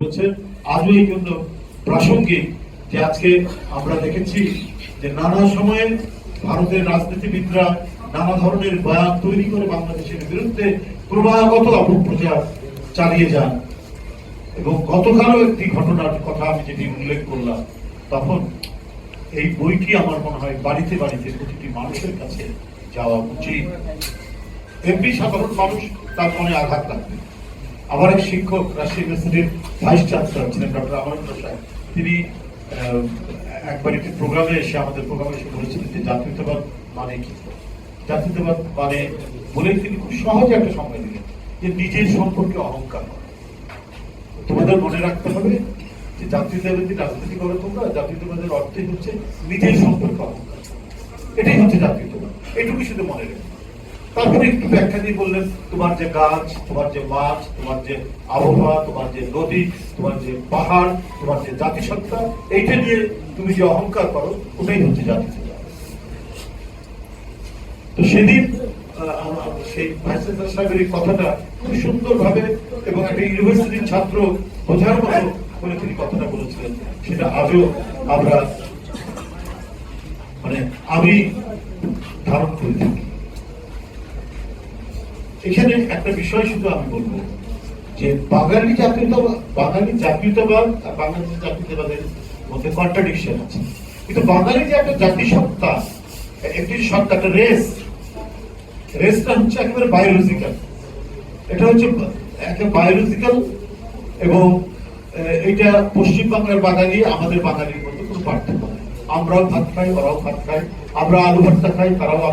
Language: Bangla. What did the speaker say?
হচ্ছে, আজও এই জন্য প্রাসঙ্গিক যে আজকে আমরা দেখেছি যে নানা সময়ে ভারতের রাজনীতিবিদরা নানা ধরনের বয়ান তৈরি করে বাংলাদেশের বিরুদ্ধে ক্রমাগত অপপ্রচার চালিয়ে যান। এবং গতকালও একটি ঘটনার কথা আমি যেটি উল্লেখ করলাম, তখন এই বইটি আমার মনে হয় বাড়িতে বাড়িতে প্রতিটি মানুষের কাছে যাওয়া উচিত। এমনি সাধারণ মানুষ তার মনে আঘাত লাগবে। আমার এক শিক্ষক রাজশাহী ইউনিভার্সিটির ভাইস চ্যান্সেলর ছিলেন, ডক্টর আমানুল্লাহ সাহেব তিনি একবার একটি প্রোগ্রামে এসে আমাদের প্রোগ্রামে এসে বলেছিলেন যে জাতীয়তাবাদ মানে কি? জাতীয়তাবাদ মানে বলে তিনি খুব সহজে একটা সময় দিলেন যে নিজের সম্পর্কে অহংকার তোমাদের মনে রাখতে হবে যে জাতীয়তাবাদী রাজনীতি করো তোমরা, জাতীয়তাবাদের অর্থই হচ্ছে নিজের সম্পর্কে অহংকার। এটাই হচ্ছে জাতীয়তাবাদ। এটুকু শুধু মনে রাখবে তারপরে একটু ব্যাখ্যা দিয়ে বললেন, তোমার যে গাছ, তোমার যে মাছ তোমার যে আবহাওয়া, তোমার যে নদী, তোমার যে পাহাড়, তোমার যে জাতিসত্তা, এইটা নিয়ে তুমি যে অহংকার করো, ওটাই হচ্ছে জাতিসত্তা। তো সেদিন সেই সাহেবের এই কথাটা খুব সুন্দরভাবে এবং একটা ইউনিভার্সিটির ছাত্র বোঝার মতো করে তিনি কথাটা বলেছিলেন। সেটা আজও আমরা মানে আমি ধারণ করে থাকি। এখানে একটা বিষয় শুধু আমি বলব, যে বাঙালি জাতীয়তাবাদ বাঙালি জাতীয়তাবাদ আর বাংলাদেশ জাতীয়তাবাদের মধ্যে কন্ট্রাডিকশন আছে। কিন্তু বাঙালি যে একটা জাতিসত্তা, একটি সত্তা, একটা রেস রেসটা হচ্ছে একেবারে বায়োলজিক্যাল এটা হচ্ছে একেবারে বায়োলজিক্যাল এবং এটা পশ্চিম বাংলার বাঙালি, আমাদের বাঙালির মধ্যে কোনো পার্থক্য নেই। আমরাও ভাত খাই, ওরাও ভাত খাই আমরা আলু ভর্তা খাই, তারাও